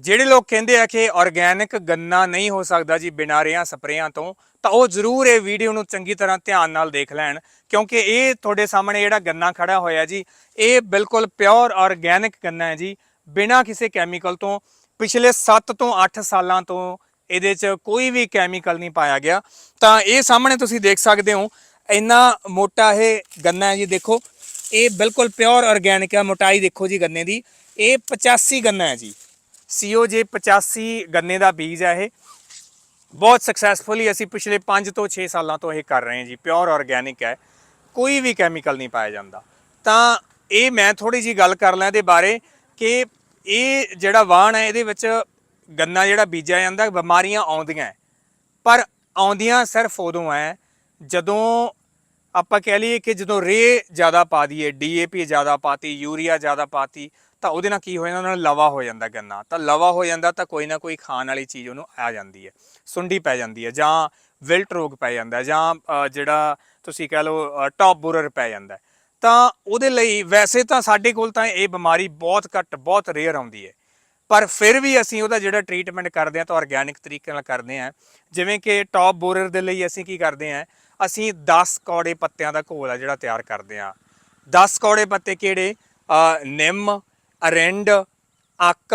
ਜਿਹੜੇ ਲੋਕ ਕਹਿੰਦੇ ਆ ਕਿ ਆਰਗੈਨਿਕ ਗੰਨਾ ਨਹੀਂ ਹੋ ਸਕਦਾ ਜੀ ਬਿਨਾਂ ਰਿਆਂ ਸਪਰੇਆਂ ਤੋਂ, ਤਾਂ ਉਹ ਜ਼ਰੂਰ ਇਹ ਵੀਡੀਓ ਨੂੰ ਚੰਗੀ ਤਰ੍ਹਾਂ ਧਿਆਨ ਨਾਲ ਦੇਖ ਲੈਣ, ਕਿਉਂਕਿ ਇਹ ਤੁਹਾਡੇ ਸਾਹਮਣੇ ਜਿਹੜਾ ਗੰਨਾ ਖੜਾ ਹੋਇਆ ਜੀ, ਇਹ ਬਿਲਕੁਲ ਪਿਓਰ ਆਰਗੈਨਿਕ ਗੰਨਾ ਹੈ ਜੀ, ਬਿਨਾਂ ਕਿਸੇ ਕੈਮੀਕਲ ਤੋਂ, ਪਿਛਲੇ 7 ਤੋਂ 8 ਸਾਲਾਂ ਤੋਂ ਇਹਦੇ 'ਚ ਕੋਈ ਵੀ ਕੈਮੀਕਲ ਨਹੀਂ ਪਾਇਆ ਗਿਆ। ਤਾਂ ਇਹ ਸਾਹਮਣੇ ਤੁਸੀਂ ਦੇਖ ਸਕਦੇ ਹੋ, ਇੰਨਾ ਮੋਟਾ ਇਹ ਗੰਨਾ ਹੈ ਜੀ, ਦੇਖੋ, ਇਹ ਬਿਲਕੁਲ ਪਿਓਰ ਆਰਗੈਨਿਕ ਹੈ, ਮੋਟਾਈ ਦੇਖੋ ਜੀ ਗੰਨੇ ਦੀ, ਇਹ 85 ਗੰਨਾ ਹੈ ਜੀ। COJ 85 ਗੰਨੇ ਦਾ ਬੀਜ ਹੈ ਇਹ। ਬਹੁਤ ਸਕਸੈਸਫੁਲੀ ਅਸੀਂ ਪਿਛਲੇ 5 ਤੋਂ 6 ਸਾਲਾਂ ਤੋਂ ਇਹ ਕਰ ਰਹੇ ਹਾਂ ਜੀ ਪਿਓਰ ਆਰਗੈਨਿਕ ਹੈ। ਕੋਈ ਵੀ ਕੈਮੀਕਲ ਨਹੀਂ ਪਾਇਆ ਜਾਂਦਾ। ਤਾਂ ਇਹ ਮੈਂ ਥੋੜੀ ਜੀ ਗੱਲ ਕਰ ਲਾਂ ਇਹਦੇ ਬਾਰੇ ਕਿ ਇਹ ਜਿਹੜਾ ਵਾਣ ਹੈ, ਇਹਦੇ ਵਿੱਚ ਗੰਨਾ ਜਿਹੜਾ ਬੀਜਿਆ ਜਾਂਦਾ, ਬਿਮਾਰੀਆਂ ਆਉਂਦੀਆਂ। ਹੈ। ਪਰ ਆਉਂਦੀਆਂ ਸਿਰਫ ਉਦੋਂ ਹੈ ਜਦੋਂ ਆਪਾਂ ਕਹਿ ਲਈਏ ਕਿ ਜਦੋਂ ਰੇ ਜ਼ਿਆਦਾ ਪਾ ਦਈਏ ਡੀਏਪੀ ਜ਼ਿਆਦਾ ਪਾਤੀ, ਯੂਰੀਆ ਜ਼ਿਆਦਾ ਪਾਤੀ ਤਾਂ ਉਹਦੇ ਨਾਲ ਕੀ ਹੋ ਜਾਂਦਾ, ਉਹਨਾਂ ਨਾਲ ਲਵਾ ਹੋ ਜਾਂਦਾ ਗੰਨਾ। ਤਾਂ ਲਵਾ ਹੋ ਜਾਂਦਾ ਤਾਂ ਕੋਈ ਨਾ ਕੋਈ ਖਾਣ ਵਾਲੀ ਚੀਜ਼ ਉਹਨੂੰ ਆ ਜਾਂਦੀ ਹੈ, ਸੁੰਡੀ ਪੈ ਜਾਂਦੀ ਹੈ ਜਾਂ ਵਿਲਟ ਰੋਗ ਪੈ ਜਾਂਦਾ ਜਾਂ ਜਿਹੜਾ ਤੁਸੀਂ ਕਹਿ ਲਓ ਟੌਪ ਬੋਰਰ ਪੈ ਜਾਂਦਾ ਤਾਂ ਉਹਦੇ ਲਈ ਵੈਸੇ ਤਾਂ ਸਾਡੇ ਕੋਲ ਤਾਂ ਇਹ ਬਿਮਾਰੀ ਬਹੁਤ ਘੱਟ, ਬਹੁਤ ਰੇਅਰ ਆਉਂਦੀ ਹੈ। ਪਰ ਫਿਰ ਵੀ ਅਸੀਂ ਉਹਦਾ ਜਿਹੜਾ ਟ੍ਰੀਟਮੈਂਟ ਕਰਦੇ ਆ ਤਾਂ ਆਰਗੈਨਿਕ ਤਰੀਕੇ ਨਾਲ ਕਰਦੇ ਆ ਜਿਵੇਂ ਕਿ ਟੌਪ ਬੋਰਰ ਦੇ ਲਈ ਅਸੀਂ ਕੀ ਕਰਦੇ ਆ ਅਸੀਂ 10 ਕੌੜੇ ਪੱਤਿਆਂ ਦਾ ਘੋਲ ਆ ਜਿਹੜਾ ਤਿਆਰ ਕਰਦੇ ਆ 10 ਕੌੜੇ ਪੱਤੇ ਕਿਹੜੇ? ਨਿੰਮ ਅਰਿੰਡ ਅੱਕ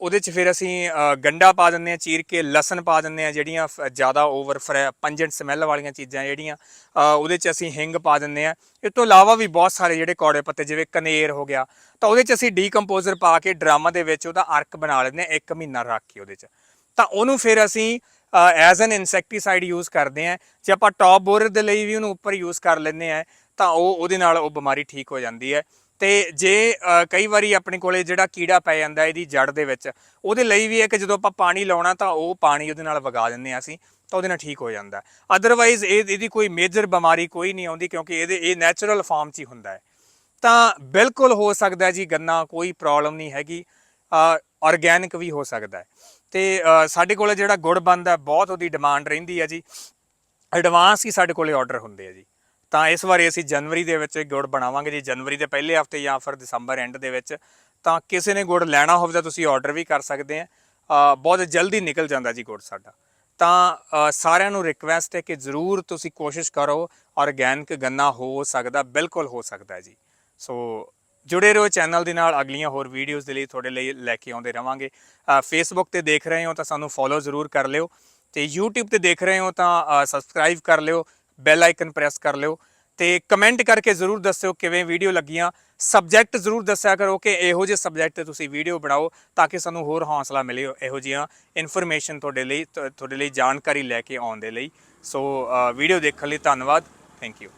ਉਹਦੇ ਚ ਫਿਰ ਅਸੀਂ ਅ, ਗੰਡਾ ਪਾ ਦਿੰਦੇ ਆ ਚੀਰ ਕੇ ਲਸਣ ਪਾ ਦਿੰਦੇ ਆ ਜਿਹੜੀਆਂ ਜ਼ਿਆਦਾ ਓਵਰ ਪੰਜੈਂਟ ਸਮੈਲ ਵਾਲੀਆਂ ਚੀਜ਼ਾਂ ਜਿਹੜੀਆਂ ਉਹਦੇ ਚ ਅਸੀਂ ਹਿੰਗ ਪਾ ਦਿੰਦੇ ਆ ਇਸ ਤੋਂ ਇਲਾਵਾ ਵੀ ਬਹੁਤ ਸਾਰੇ ਜਿਹੜੇ ਕੌੜੇ ਪੱਤੇ ਜਿਵੇਂ ਕਨੇਰ ਹੋ ਗਿਆ ਤਾਂ ਉਹਦੇ ਚ ਅਸੀਂ ਡੀਕੰਪੋਜ਼ਰ ਪਾ ਕੇ ਡਰਾਮਾ ਦੇ ਵਿੱਚ ਉਹਦਾ ਅਰਕ ਬਣਾ ਲੈਂਦੇ ਆ ਇੱਕ ਮਹੀਨਾ ਰੱਖ ਕੇ ਉਹਦੇ ਚ। ਤਾਂ ਉਹਨੂੰ ਫਿਰ ਅਸੀਂ ਐਜ਼ ਐਨ ਇਨਸੈਕਟੀਸਾਈਡ ਯੂਜ਼ ਕਰਦੇ ਆ ਜੇ ਆਪਾਂ ਟੌਪ ਬੋਰਰ ਦੇ ਲਈ ਵੀ ਉਹਨੂੰ ਉੱਪਰ ਯੂਜ਼ ਕਰ ਲੈਂਦੇ ਆ ਤਾਂ ਉਹ ਉਹਦੇ ਨਾਲ ਉਹ ਬਿਮਾਰੀ ਠੀਕ ਹੋ ਜਾਂਦੀ ਹੈ। ਤੇ ਜੇ ਕਈ ਵਾਰੀ ਆਪਣੇ ਕੋਲੇ ਜਿਹੜਾ ਕੀੜਾ ਪੈ ਜਾਂਦਾ ਇਹਦੀ ਜੜ ਦੇ ਵਿੱਚ ਉਹਦੇ ਲਈ ਵੀ ਹੈ ਕਿ ਜਦੋਂ ਆਪਾਂ ਪਾਣੀ ਲਾਉਣਾ ਤਾਂ ਉਹ ਪਾਣੀ ਉਹਦੇ ਨਾਲ ਵਗਾ ਦਿੰਦੇ ਆ ਅਸੀਂ ਤਾਂ ਉਹਦੇ ਨਾਲ ਠੀਕ ਹੋ ਜਾਂਦਾ ਅਦਰਵਾਈਜ਼ ਇਹ ਇਹਦੀ ਕੋਈ ਮੇਜਰ ਬਿਮਾਰੀ ਕੋਈ ਨਹੀਂ ਆਉਂਦੀ ਕਿਉਂਕਿ ਇਹਦੇ ਇਹ ਨੈਚੁਰਲ ਫਾਰਮ 'ਚ ਹੀ ਹੁੰਦਾ ਹੈ। ਤਾਂ ਬਿਲਕੁਲ ਹੋ ਸਕਦਾ ਜੀ ਗੰਨਾ ਕੋਈ ਪ੍ਰੋਬਲਮ ਨਹੀਂ ਹੈਗੀ ਆਰਗੈਨਿਕ ਵੀ ਹੋ ਸਕਦਾ ਹੈ। ਤੇ ਸਾਡੇ ਕੋਲੇ ਜਿਹੜਾ ਗੁੜ ਬਣਦਾ ਹੈ, ਬਹੁਤ ਉਹਦੀ ਡਿਮਾਂਡ ਰਹਿੰਦੀ ਹੈ ਜੀ। ਐਡਵਾਂਸ ਹੀ ਸਾਡੇ ਕੋਲੇ ਆਰਡਰ ਹੁੰਦੇ ਆ ਜੀ। ਤਾਂ ਇਸ ਵਾਰੀ ਅਸੀਂ ਜਨਵਰੀ ਦੇ ਵਿੱਚ ਗੁੜ ਬਣਾਵਾਂਗੇ ਜੀ। ਜਨਵਰੀ ਦੇ ਪਹਿਲੇ ਹਫ਼ਤੇ ਜਾਂ ਫਿਰ ਦਸੰਬਰ ਐਂਡ ਦੇ ਵਿੱਚ। ਤਾਂ ਕਿਸੇ ਨੇ ਗੁੜ ਲੈਣਾ ਹੋਵੇ ਤਾਂ ਤੁਸੀਂ ਆਰਡਰ ਵੀ ਕਰ ਸਕਦੇ ਆ। ਬਹੁਤ ਜਲਦੀ ਨਿਕਲ ਜਾਂਦਾ ਜੀ ਗੁੜ ਸਾਡਾ। ਤਾਂ ਸਾਰਿਆਂ ਨੂੰ ਰਿਕਵੈਸਟ ਹੈ ਕਿ ਜ਼ਰੂਰ ਤੁਸੀਂ ਕੋਸ਼ਿਸ਼ ਕਰੋ ਆਰਗੈਨਿਕ ਗੰਨਾ ਹੋ ਸਕਦਾ, ਬਿਲਕੁਲ ਹੋ ਸਕਦਾ ਜੀ। ਸੋ, ਜੁੜੇ ਰਹੋ ਚੈਨਲ ਦੇ ਨਾਲ, ਅਗਲੀਆਂ ਹੋਰ ਵੀਡੀਓਜ਼ ਦੇ ਲਈ ਤੁਹਾਡੇ ਲਈ ਲੈ ਕੇ ਆਉਂਦੇ ਰਵਾਂਗੇ। ਫੇਸਬੁੱਕ ਤੇ ਦੇਖ ਰਹੇ ਹੋ ਤਾਂ ਸਾਨੂੰ ਫੋਲੋ ਜ਼ਰੂਰ ਕਰ ਲਿਓ। ਤੇ YouTube ਤੇ ਦੇਖ ਰਹੇ ਹੋ ਤਾਂ ਸਬਸਕ੍ਰਾਈਬ ਕਰ ਲਿਓ। ਬੈਲ ਆਈਕਨ ਪ੍ਰੈਸ ਕਰ ਲਿਓ ਤੇ ਕਮੈਂਟ ਕਰਕੇ ਜ਼ਰੂਰ ਦੱਸਿਓ ਕਿਵੇਂ ਵੀਡੀਓ ਲੱਗੀਆਂ। ਸਬਜੈਕਟ ਜ਼ਰੂਰ ਦੱਸਿਆ ਕਰੋ ਕਿ ਇਹੋ ਜਿਹੇ ਸਬਜੈਕਟ ਤੇ ਤੁਸੀਂ ਵੀਡੀਓ ਬਣਾਓ ਤਾਂ ਕਿ ਸਾਨੂੰ ਹੋਰ ਹੌਸਲਾ ਮਿਲੇ ਇਹੋ ਜਿਹੀਆਂ ਇਨਫੋਰਮੇਸ਼ਨ ਤੁਹਾਡੇ ਲਈ ਤੁਹਾਡੇ ਲਈ ਜਾਣਕਾਰੀ ਲੈ ਕੇ ਆਉਣ ਦੇ ਲਈ। ਸੋ ਵੀਡੀਓ ਦੇਖਣ ਲਈ ਧੰਨਵਾਦ। Thank you